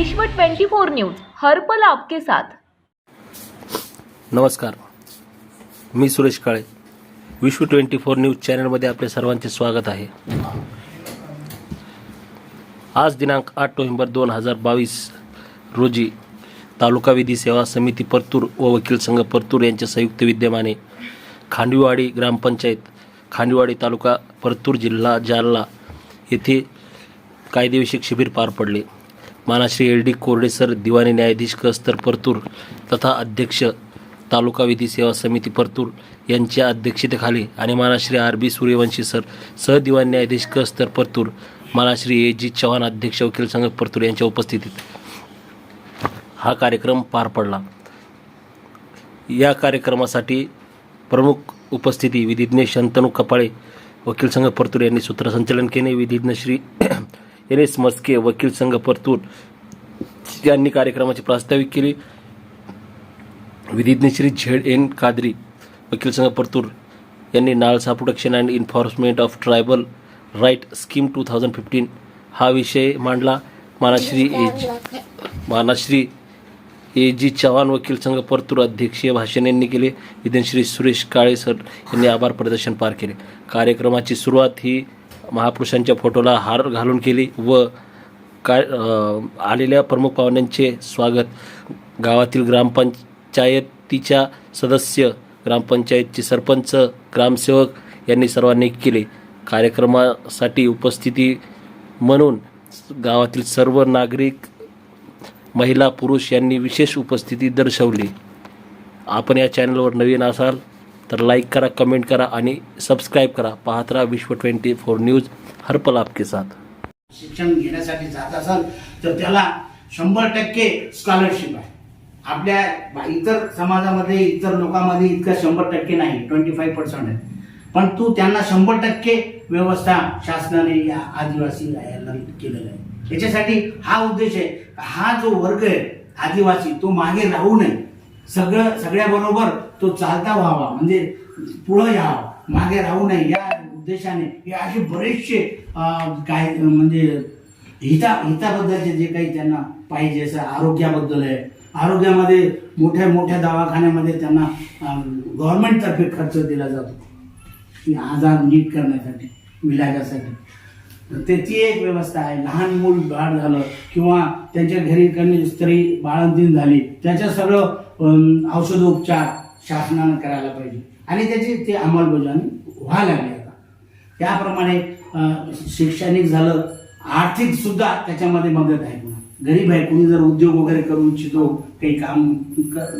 विश्व 24 न्यूज हर पल आपके साथ. नमस्कार. मी सुरेश काळे. विश्व ट्वेंटी फोर न्यूज चॅनलमध्ये आपले सर्वांचे स्वागत आहे. आज दिनांक आठ नोव्हेंबर दोन हजार बावीस रोजी तालुका विधी सेवा समिती परतूर व वकील संघ परतूर यांच्या संयुक्त विद्यमाने खांडीवाडी ग्रामपंचायत खांडीवाडी तालुका परतूर जिल्हा जालना येथे कायदेविषयक शिबिर पार पडले. मानाश्री एल डी कोरडेसर दिवाणी न्यायाधीश कस्तर परतूर तथा अध्यक्ष तालुका विधी सेवा समिती परतूर यांच्या अध्यक्षतेखाली आणि मानाश्री आर बी सूर्यवंशी सर सहदिवाण न्यायाधीश कस्तर परतूर मानाश्री ए जी चव्हाण अध्यक्ष वकील संघ परतूर यांच्या उपस्थितीत हा कार्यक्रम पार पडला. या कार्यक्रमासाठी प्रमुख उपस्थिती विधिज्ञ शंतनू कपाळे वकील संघ परतूर यांनी सूत्रसंचालन केले. विधिज्ञ श्री एन एस मस्के वकील संघ परतूर यांनी कार्यक्रमाची प्रास्ताविक केली. विधिज्ञ श्री झेड एन कादरी वकील संघ परतूर यांनी NALSA protection and enforcement of tribal right scheme two thousand fifteen हा विषय मांडला. मानाश्री एज मानाश्री ए जी चव्हाण वकील संघ परतूर अध्यक्षीय भाषण यांनी केले. विधानश्री सुरेश काळे सर यांनी आभार प्रदर्शन पार केले. कार्यक्रमाची सुरुवात ही महापुरुषांच्या फोटोला हार घालून केली व काय आलेल्या प्रमुख पाहुण्यांचे स्वागत. गावातील ग्रामपंचायतीच्या सदस्य ग्रामपंचायतचे सरपंच ग्रामसेवक यांनी सर्वांनी केले. कार्यक्रमासाठी उपस्थिती म्हणून गावातील सर्व नागरिक महिला पुरुष यांनी विशेष उपस्थिती दर्शवली. आपण या चॅनलवर नवीन असाल तर लाईक करा कमेंट करा आणि सबस्क्राईब करा. पाहत राहा विश्व ट्वेंटी फोर न्यूज हर पल आपके साथ. शिक्षण घेण्यासाठी जात असाल तर त्याला शंभर टक्के स्कॉलरशिप आहे. आपल्या इतर समाजामध्ये इतर लोकांमध्ये इतकं शंभर टक्के नाही ट्वेंटी फाईव्ह पर्सेंट आहे. पण तू त्यांना शंभर टक्के व्यवस्था शासनाने या आदिवासी याला केलेलं आहे. याच्यासाठी हा उद्देश आहे. हा जो वर्ग आहे आदिवासी तो मागे राहू नये. सगळं सगळ्याबरोबर तो चालता व्हावा. म्हणजे पुढं यावा. मागे राहू नये या उद्देशाने. हे असे बरेचसे काय म्हणजे हिता हिताबद्दलचे जे काही त्यांना पाहिजे असं आरोग्याबद्दल आहे. आरोग्यामध्ये मोठ्या मोठ्या दवाखान्यामध्ये त्यांना गव्हर्नमेंटतर्फे खर्च दिला जातो. आजार नीट करण्यासाठी विलाजासाठी तर त्याची एक व्यवस्था आहे. लहान मूल बाळ झालं किंवा त्यांच्या घरी कमी स्त्री बाळंतीण झाली त्याचं सगळं औषधोपचार शासनानं करायला पाहिजे. आणि त्याची ते अंमलबजावणी व्हायला लागली आता. त्याप्रमाणे शैक्षणिक झालं आर्थिक सुद्धा त्याच्यामध्ये मदत आहे पुन्हा गरीब आहे कोणी जर उद्योग वगैरे करू इच्छितो काही काम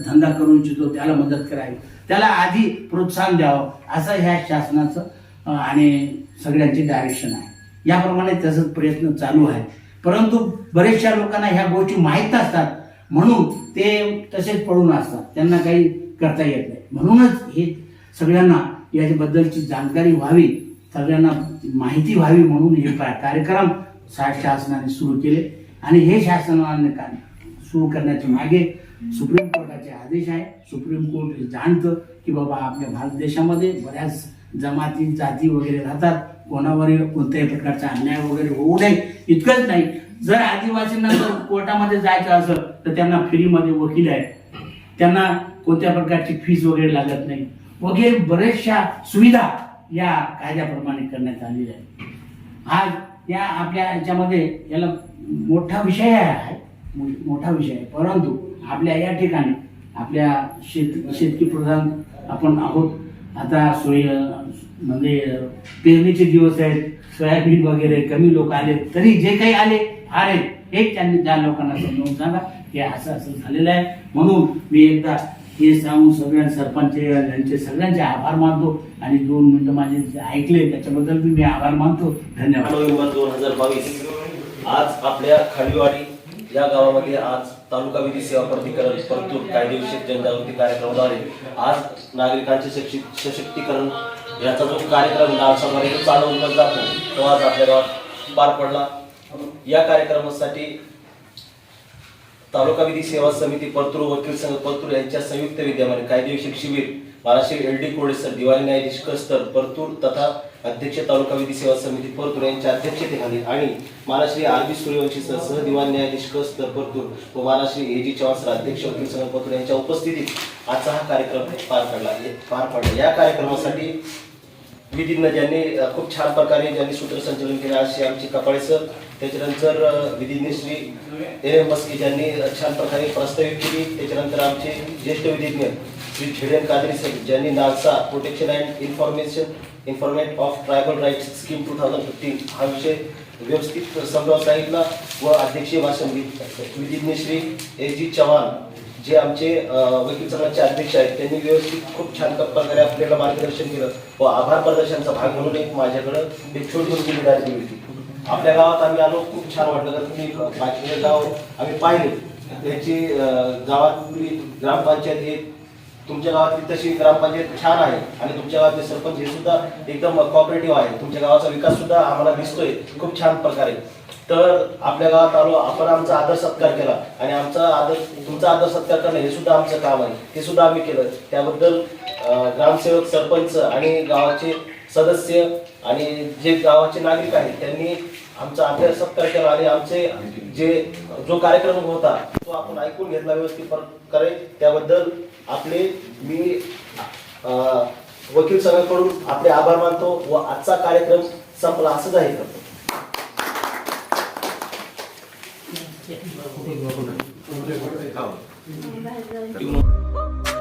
धंदा करू इच्छितो त्याला मदत करावी. त्याला आधी प्रोत्साहन द्यावं असं ह्या शासनाचं आणि सगळ्यांचे डायरेक्शन आहे. याप्रमाणे त्याचा प्रयत्न चालू आहे. परंतु बरेचशा लोकांना ह्या गोष्टी माहीत असतात म्हणून ते तसेच पडून असतात. त्यांना काही करता येत नाही. म्हणूनच हे सगळ्यांना याच्याबद्दलची जाणकारी व्हावी सगळ्यांना माहिती व्हावी म्हणून हे कार्यक्रम शासनाने सुरू केले. आणि हे शासनाने का सुरू करण्याच्या मागे सुप्रीम कोर्टाचे आदेश आहे. सुप्रीम कोर्ट हे जाणतं की बाबा आपल्या भारत देशामध्ये बऱ्याच जमाती जाती वगैरे राहतात. कोणावरही कोणत्याही प्रकारचा अन्याय वगैरे होऊ नये. इतकंच नाही. जर आदिवासींना जर कोर्टामध्ये जायचं असेल तर त्यांना फ्रीमध्ये वकील आहे त्यांना कोणत्या प्रकारची फीज वगैरे लागत नाही. वगैरे बऱ्याचशा सुविधा या कायद्याप्रमाणे करण्यात आलेल्या आहेत. आज या आपल्या याच्यामध्ये याला मोठा विषय आहे मोठा विषय आहे. परंतु आपल्या या ठिकाणी आपल्या शेत शेतकी प्रधान आपण आहोत. आता सोय म्हणजे पेरणीचे दिवस आहेत सोयाबीन वगैरे कमी लोक आले तरी जे काही आले आले हे त्यांनी त्या लोकांना समजवून सांगा. की असं असं झालेलं आहे. म्हणून मी एकदा हे सांगून सगळ्या सरपंच यांचे सगळ्यांचे आभार मानतो. आणि दोन मिनिटं माझे जे ऐकले त्याच्याबद्दल मी आभार मानतो. धन्यवाद. नोव्हेंबर दोन हजार बावीस. आज आपल्या खडीवाडी या गावामध्ये आज तालुका विधी सेवा प्राधिकरण परतूर कायदेविषयक जनजागृती कार्यक्रमाद्वारे आज नागरिकांचे सक्षी- सशक्तीकरण याचा जो कार्यक्रम नागसभामध्ये चालवला जातो तो आज आपल्या गावात पार पडला. या कार्यक्रमासाठी तालुका विधी सेवा समिती परतूर वकील संघ परतूर यांच्या संयुक्त विद्यमाने कायदेविषयक शिबिर महाराष्ट्र एल डी कोडेसर दिवाळी न्यायाधीश कस्तर परतूर तथा अध्यक्ष तालुका विधी सेवा समिती परतूर यांच्या अध्यक्षतेखाली आणि महाराष्ट्रीय आर बी सूर्यवंशी सह दिवाणी न्यायाधीश कस्तर परतूर व मानाश्री ए जी चव्हाण अध्यक्ष वकील संघ परतूर यांच्या उपस्थितीत आजचा हा कार्यक्रम पार पडला पार पडला. या कार्यक्रमासाठी विधीज्ञ ज्यांनी खूप छान प्रकारे ज्यांनी सूत्रसंचलन केले असे आमचे कपाळे सर त्याच्यानंतर अ, विधीज्ञ श्री ए एम मस्के ज्यांनी छान प्रकारे प्रस्तावित केली. त्याच्यानंतर आमचे ज्येष्ठ विधीज्ञ श्री झेडन कादरी सर ज्यांनी NALSA protection and information informate of tribal rights scheme two thousand fifteen हा विषय व्यवस्थित समजावून सांगितला व अध्यक्षीय भाषण वि- विधीज्ञ श्री ए जी चव्हाण जे आमचे वकील संघाचे अध्यक्ष आहेत त्यांनी व्यवस्थित खूप छान प्रकारे आपल्याला मार्गदर्शन केलं व आभार प्रदर्शनाचा भाग म्हणून एक माझ्याकडं एक छोटी जिम्मेदारी दिली होती आपल्या गावात आम्ही आलो खूप छान वाटलं. तर तुम्ही बाकीचे गाव आम्ही पाहिले. त्याची गावातली ग्रामपंचायत हे तुमच्या गावातली तशी ग्रामपंचायत छान आहे. आणि तुमच्या गावातले सरपंच हे सुद्धा एकदम कॉपरेटिव्ह आहे. तुमच्या गावाचा विकास सुद्धा आम्हाला दिसतोय. खूप छान प्रकारे. तर आपल्या गावात आलो आपण आमचा आदर सत्कार केला. आणि आमचा आदर तुमचा आदर सत्कार करणं हे सुद्धा आमचं काम आहे. ते सुद्धा आम्ही केलं. त्याबद्दल ग्रामसेवक सरपंच आणि गावाचे सदस्य आणि जे गावाचे नागरिक आहेत त्यांनी आमचा आदर सत्कार केला आणि आमचे जे जो कार्यक्रम होता तो आपण ऐकून घेतला व्यवस्थित प्रकारे त्याबद्दल आपले मी वकील संघाकडून आपले आभार मानतो व आजचा कार्यक्रम संपला असं जाहीर करतो